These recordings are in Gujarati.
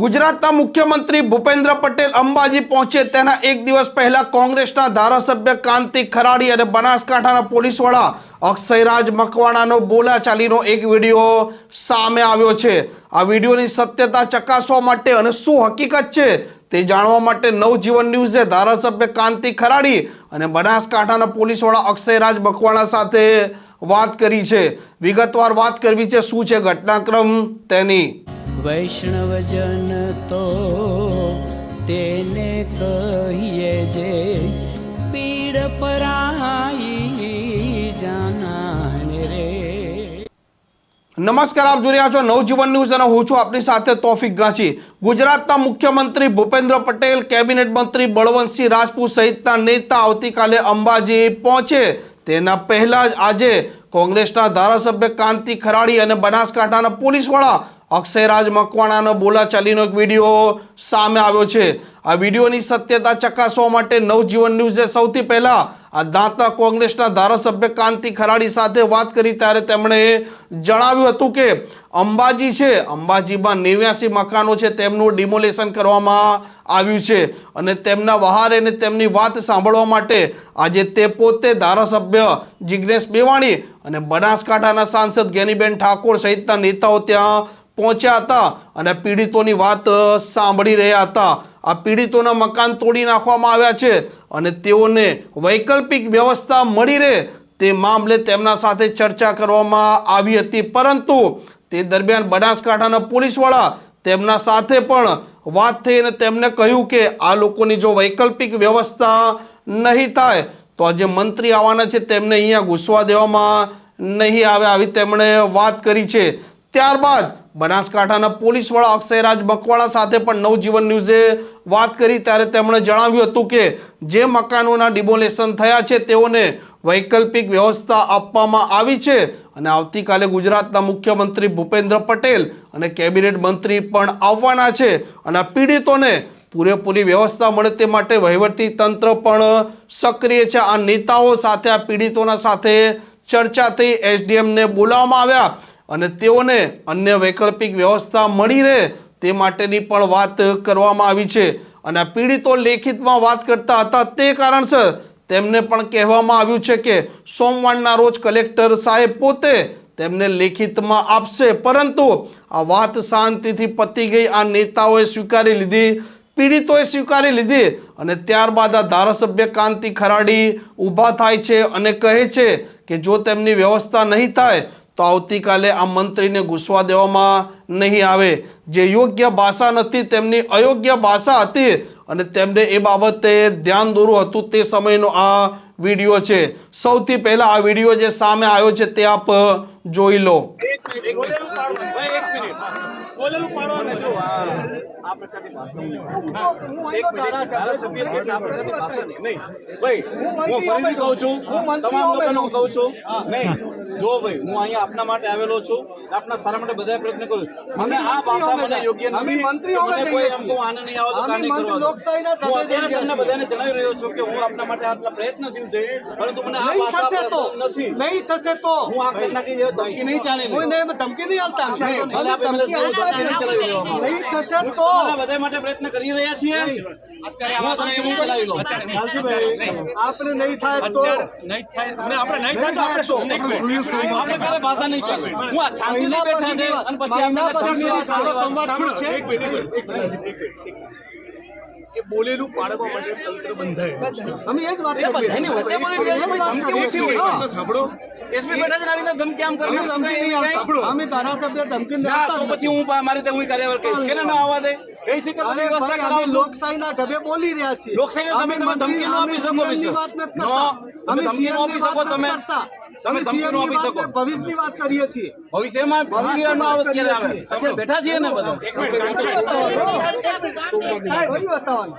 ગુજરાતના મુખ્યમંત્રી ભૂપેન્દ્ર પટેલ અંબાજી પહોંચે તેના એક દિવસ પહેલા કોંગ્રેસના ધારાસભ્ય કાંતિ ખરાડી અને બનાસકાંઠાના પોલીસ વડા અક્ષયરાજ મકવાણાનો બોલાચાલીનો એક વીડિયો સામે આવ્યો છે. આ વિડીયોની સત્યતા ચકાસવા માટે અને શું હકીકત છે તે જાણવા માટે નવજીવન ન્યૂઝે ધારાસભ્ય કાંતિ ખરાડી અને બનાસકાંઠાના પોલીસ વડા અક્ષયરાજ મકવાણા સાથે વાત કરી છે. વિગતવાર વાત કરવી છે, શું છે ઘટનાક્રમ તેની? વૈષ્ણવજન તો તેને કહીએ જે પીડ પરાઈ જાનાને રે. નમસ્કાર, આપ જોઈ રહ્યા છો નવજીવન ન્યૂઝ અને હું છું આપની સાથે તોફિક ગાંચી. ગુજરાતના મુખ્યમંત્રી ભૂપેન્દ્ર પટેલ, કેબિનેટ મંત્રી બળવંતસિંહ રાજપૂત સહિતના નેતા આવતીકાલે અંબાજી પહોંચે. તેના પહેલા જ આજે કોંગ્રેસના ધારાસભ્ય કાંતિ ખરાડી અને બનાસકાંઠાના પોલીસ વડા અક્ષયરાજ મકવાણાનો બોલાચાલીનો એક વીડિયો સામે આવ્યો છે. આ વિડીયોની સત્યતા ચકાસવા માટે નવજીવન ન્યૂઝે સૌથી પહેલાં આ દાંતા કોંગ્રેસના ધારાસભ્ય કાંતિ ખરાડી સાથે વાત કરી ત્યારે તેમણે જણાવ્યું હતું કે અંબાજી છે, અંબાજીમાં નેવ્યાસી મકાનો છે, તેમનું ડિમોલેશન કરવામાં આવ્યું છે અને તેમના વહારે અને તેમની વાત સાંભળવા માટે આજે તે પોતે ધારાસભ્ય જિગ્નેશ બેવાણી અને બનાસકાંઠાના સાંસદ ગેનીબેન ઠાકોર સહિતના નેતાઓ ત્યાં પહોંચ્યા હતા અને પીડિતોની વાત સાંભળી રહ્યા હતા. આ પીડિતોના મકાન તોડી નાખવામાં આવ્યા છે અને તેઓને વૈકલ્પિક વ્યવસ્થા મળી રહે તે મામલે તેમના સાથે ચર્ચા કરવામાં આવી હતી. પરંતુ તે દરમિયાન બનાસકાંઠાના પોલીસવાળા તેમના સાથે પણ વાત થઈ અને તેમને કહ્યું કે આ લોકોની જો વૈકલ્પિક વ્યવસ્થા નહીં થાય, તો આજે મંત્રી આવવાના છે. તેમને અહીંયા ઘૂસવા દેવામાં નહીં આવે. આવી તેમણે વાત કરી છે. ત્યારબાદ બનાસકાંઠાના પોલીસ વડા અક્ષયરાજ બકવાળા સાથે પણ નવજીવન ન્યૂઝે વાત કરી. ત્યારે તેમણે જણાવ્યું હતું કે જે મકાનોના ડિમોલેશન થયા છે તેઓને વૈકલ્પિક વ્યવસ્થા આપવામાં આવી છે અને આવતીકાલે ગુજરાતના મુખ્યમંત્રી ભૂપેન્દ્ર પટેલ અને કેબિનેટ મંત્રી પણ આવવાના છે અને પીડિતોને પૂરેપૂરી વ્યવસ્થા મળે તે માટે વહીવટી તંત્ર પણ સક્રિય છે. આ નેતાઓ સાથે, આ પીડિતોના સાથે ચર્ચા થઈ. એસડીએમને બોલાવવામાં આવ્યા. અને તેઓને અન્ય વૈકલ્પિક વ્યવસ્થા મળી રહે તે માટેની પણ વાત કરવામાં આવી છે. અને પીડિતો લેખિતમાં વાત કરતા હતા તે કારણસર તેમને પણ કહેવામાં આવ્યું છે કે સોમવારના રોજ કલેક્ટર સાહેબ પોતે તેમને લેખિતમાં આપશે. પરંતુ આ વાત શાંતિથી પતી ગઈ. આ નેતાઓએ સ્વીકારી લીધી, પીડિતોએ સ્વીકારી લીધી અને ત્યારબાદ આ ધારાસભ્ય કાંતિ ખરાડી ઊભા થાય છે અને કહે છે કે જો તેમની વ્યવસ્થા નહીં થાય તો આવતીકાલે આ મંત્રીને ઘૂસવા દેવામાં નહીં આવે. જે યોગ્ય ભાષા નથી તેમની અયોગ્ય ભાષા હતી અને તેમને એ બાબતે ધ્યાન દોરું હતું તે સમયનો આ વીડિયો છે. સૌથી પહેલા આ વીડિયો જે સામે આવ્યો છે તે આપ જોઈ લો. બોલેલું પાડવાનું ભાઈ એક મિનિટ. બોલેલું પાડવાનું જો આ આ પ્રકારની ભાષા એક મિનિટ ધારાસભ્ય છે. આ પ્રકારની ભાષા નહીં. નહીં. ભાઈ હું ફરીથી કહું છું. તમામ લોકોને હું કહું છું. નહીં. જો ભાઈ હું અહીંયા આપના માટે આવેલો છું આપના સારા માટે બધા પ્રયત્ન કરું મને આ ભાષા મને યોગ્ય નથી. મંત્રી મને કોઈ એમ. કહું આને નહીં આવો તો અમે કાં નહીં મંત્રી કરવાનું. લોકશાહીના જઈએ તમને બધાને જણાવી રહ્યો છું કે હું આપના માટે આટલા પ્રયત્નશીલ છે. પરંતુ મને આ નહીં ભાષા થશે તો. પસંદ નથી. નહીં થશે તો. હું આ ઘટના કે ધમકી નહીં ચાલે નહીં. કોઈને ધમકી નહીં આવતા નહીં, ધમકી નહીં દેવામાં નહીં થશે તો. બધા માટે પ્રયત્ન કરી રહ્યા છીએ. આપણે નહીં થાય તો નહીં થાય. આપણે નહીં થાય તો આપણે શું? આપણે ક્યારે ભાષા નહીં ચાલે હું શાંતિથી બેઠા છે અને પછી આપણે સારો સંવાદ છે? એક મિનિટ. એ બોલેલું પાડવા માટે તંત્ર બંધાયેલું છે. અમે એ જ વાત બધાની વચ્ચે બોલી છે, ધમકી ઓછી વાત હોય. કરીએ. સાંભળો. એસપી બેઠા છે આવીને ધમકી આમ અમે ધમકી નહીં આપતા. અમે ધારાસભ્ય ધમકી ના, તો પછી હું મારી હું કાર્યવાહી ના આવવા દે? કઈ છે કે અરે વ્યવસ્થા ભાઈ, લોકશાહીના ઢબે બોલી રહ્યા છીએ. લોકશાહીના તમે તમે ધમકી ન અમે આપી શકો વિશે. વાત નથી કરતા. અમે ધમકી ન આપી શકો તમે. તમે અમે ધમકી ન CM ની આપી શકો. ને ભવિષ્યની વાત કરીએ છીએ. ભવિષ્યમાં ભવિષ્યમાં આવે. ત્યારે આવે અત્યારે બેઠા છીએ ને બધા. ફરી બતાવવાનું.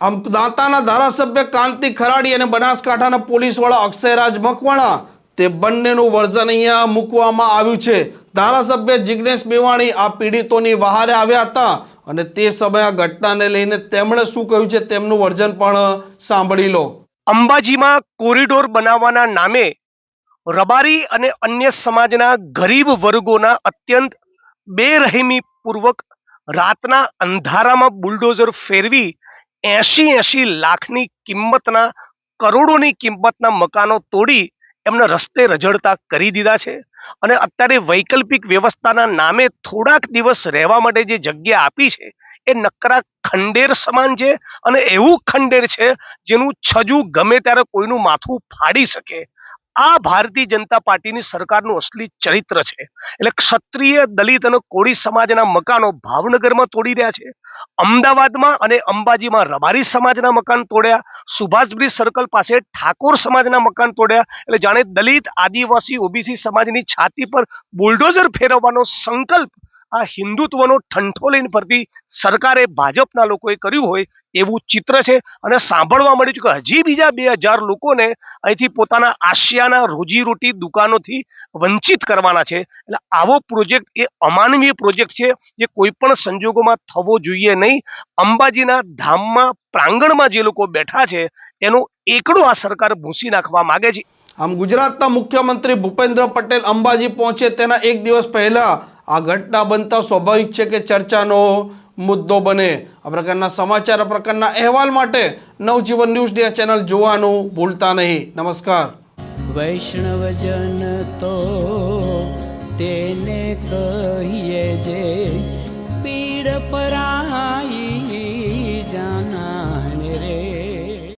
આમ દાંતાના ધારાસભ્ય કાંતિ ખરાડી અને બનાસકાંઠાના પોલીસ વડા અક્ષયરાજ મકવાણા તે બંનેનું વર્ઝન અહીંયા મૂકવામાં આવ્યું છે. ધારાસભ્ય જિગ્નેશ મેવાણી આ પીડિતોની બહાર આવ્યા હતા. અને તે સમયે આ ઘટનાને લઈને તેમણે શું કહ્યું છે તેમનું વર્જન પણ સાંભળી લો. અંબાજીમાં કોરિડોર બનાવવાના નામે રબારી અને અન્ય સમાજના ગરીબ વર્ગોના અત્યંત બેરહેમી પૂર્વક રાતના અંધારામાં બુલડોઝર ફેરવી એસી એસી લાખની કિંમતના, કરોડોની કિંમતના મકાનો તોડી એમને રસ્તે રજડતા કરી દીધા છે. અને અત્યારે વૈકલ્પિક વ્યવસ્થાના નામે થોડાક દિવસ રહેવા માટે જે જગ્યા આપી છે, એ નકરા ખંડેર સમાન છે અને એવું ખંડેર છે જેનું છજુ ગમે ત્યારે કોઈનું માથું ફાડી શકે આ ભારતીય જનતા પાર્ટીની સરકારનું અસલી ચરિત્ર છે. એટલે ક્ષત્રિય દલિત અને કોળી સમાજના મકાનો ભાવનગરમાં તોડી રહ્યા છે. અમદાવાદમાં અને અંબાજીમાં રબારી સમાજના મકાન તોડ્યા. સુભાષબ્રિજ સર્કલ પાસે ઠાકોર સમાજના મકાન તોડ્યા. એટલે જાણે દલિત, આદિવાસી, ઓબીસી સમાજની છાતી પર બુલડોઝર ફેરવવાનો સંકલ્પ આ હિન્દુત્વનો ઠંઠો લઈને ફરતી સરકારે ભાજપના લોકોએ કર્યું હોય એવું ચિત્ર છે. અને સાંભળવા મળ્યું છે કે હજી બીજા બે હજાર લોકોને અહીંથી પોતાના આશિયાના રોજીરોટી દુકાનોથી વંચિત કરવાના છે. એટલે આવો પ્રોજેક્ટ એ અમાનવીય પ્રોજેક્ટ છે. જે કોઈ પણ સંજોગોમાં થવો જોઈએ નહીં. અંબાજીના ધામમાં, પ્રાંગણમાં જે લોકો બેઠા છે, એનો એકડો આ સરકાર ભૂંસી નાખવા માગે છે. આમ ગુજરાતના મુખ્યમંત્રી ભૂપેન્દ્ર પટેલ અંબાજી પહોંચે તેના એક દિવસ પહેલા આ ઘટના બનતા સ્વાભાવિક છે કે ચર્ચાનો મુદ્દો બને. આ પ્રકારના સમાચાર, આ પ્રકારના અહેવાલ માટે નવજીવન ન્યૂઝની આ ચેનલ જોવાનું ભૂલતા નહીં. નમસ્કાર. વૈષ્ણવજન તો તેને કહીએ જે પીડ પરાઈ